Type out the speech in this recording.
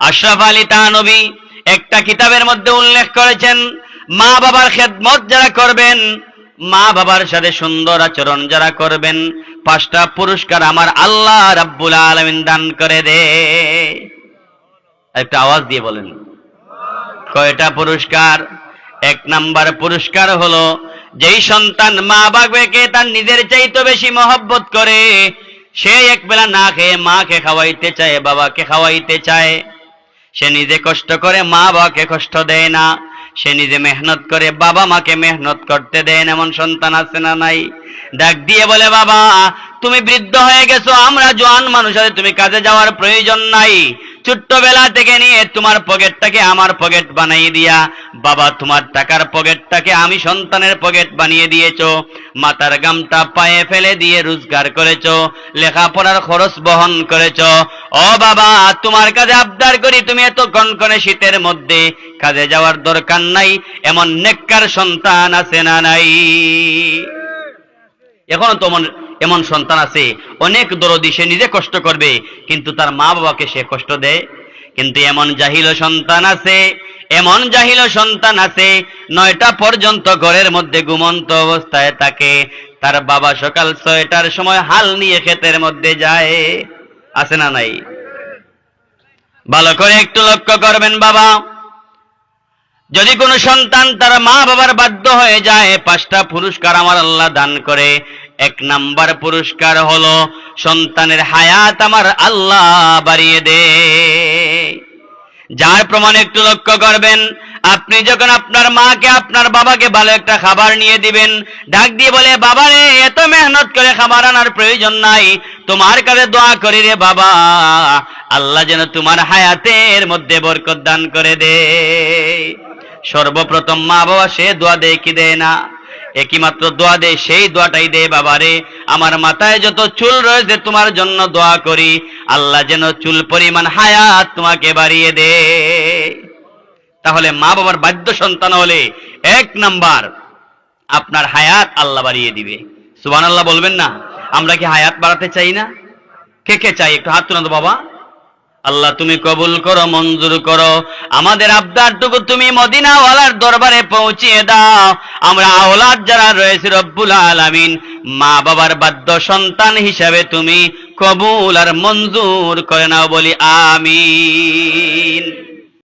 আশরাফ আলী তাহানবী একটা কিতাবের মধ্যে উল্লেখ করেছেন, মা বাবার খেদমত যারা করবেন, মা বাবার সাথে সুন্দর আচরণ যারা করবেন, পাঁচটা পুরস্কার আমার আল্লাহ রাব্বুল আলামিন দান করে দে। একটা আওয়াজ দিয়ে বলেন। কয়টা পুরস্কার? এক নাম্বার পুরস্কার হলো, যেই সন্তান মা বাবাকে তার নিজের চাইতে বেশি মহব্বত করে, সে এক বেলা না খেয়ে মাকে খাওয়াইতে চায়, বাবাকে খাওয়াইতে চায়। সে নিজে কষ্ট করে মা বাবাকে কষ্ট দেয় না। সে নিজে মেহনত করে বাবা মাকে মেহনত করতে দেয় না। এমন সন্তান আছে না নাই? ডাক দিয়ে বলে, বাবা, তুমি বৃদ্ধ হয়ে গেছো, আমরা জোয়ান মানুষ আছে তুমি কাজে যাওয়ার প্রয়োজন নাই। ছোট্টবেলা থেকে নিয়ে তোমার পকেটটাকে আমার পকেট বানিয়ে দিয়া, বাবা, তোমার টাকার পকেটটাকে আমি সন্তানের পকেট বানিয়ে দিয়েছ, মাথার গামটা পায়ে ফেলে দিয়ে রোজগার করেছ, লেখাপড়ার খরচ বহন করেছ ও বাবা, তোমার কাছে আবদার করি, তুমি এত কনকনে শীতের মধ্যে কাজে যাওয়ার দরকার নাই, এমন নেককার সন্তান আছে না নাই? এখনও তো এমন সন্তান আছে, অনেক দরদি সে নিজে কষ্ট করবে, কিন্তু তার মা বাবাকে সে কষ্ট দেয়। কিন্তু এমন জাহিল সন্তান আছে, এমন জাহিল সন্তান আছে, নয়টা পর্যন্ত ঘরের মধ্যে ঘুমন্ত অবস্থায় থাকে। তার বাবা সকাল ছয়টার সময় হাল নিয়ে ক্ষেতের মধ্যে যায়। আছে না নাই? ভালো করে একটু লক্ষ্য করবেন বাবা। যদি কোনো সন্তান তার মা বাবার বাধ্য হয়ে যায়, পাঁচটা পুরস্কার আমার আল্লাহ দান করে। এক নাম্বার পুরস্কার হলো, সন্তানের হায়াত আমার আল্লাহ বাড়িয়ে দে। যার প্রমাণ একটু লক্ষ্য করবেন আপনি যখন আপনার মাকে, আপনার বাবাকে ভালো একটা খাবার নিয়ে দিবেন, ডাক দিয়ে বলে বাবা রে এত মেহনত করে খাবার আনার প্রয়োজন নাই। তোমার কাছে দোয়া করি রে বাবা। আল্লাহ যেন তোমার হায়াতের মধ্যে বরকত দান করে দে। সর্বপ্রথম মা বাবা সে দোয়া দেয় কি দেয় না? একই মাত্র দোয়া দেয়, সেই দোয়াটাই দে বাবারে, আমার মাথায় যত চুল রয়েছে, তোমার জন্য দোয়া করি। আল্লাহ যেন চুল পরিমাণ হায়াত তোমাকে বাড়িয়ে দে। তাহলে মা বাবার বাধ্য সন্তান হলে এক নাম্বার আপনার হায়াত আল্লাহ বাড়িয়ে দিবে। সুবান আল্লাহ বলবেন না, আমরা কি হায়াত বাড়াতে চাই না? কে কে চাই? একটু হাত তুলে বাবা। আল্লাহ তুমি কবুল করো, মঞ্জুর করো। আমাদের আবদারটুকু তুমি মদিনাওয়ালার দরবারে পৌঁছিয়ে দাও। আমরা আওলাদ যারা রয়েছে রব্বুল আলামিন, মা বাবার বাদ্য সন্তান হিসাবে তুমি কবুল আর মঞ্জুর করে নাও বলি, আমিন।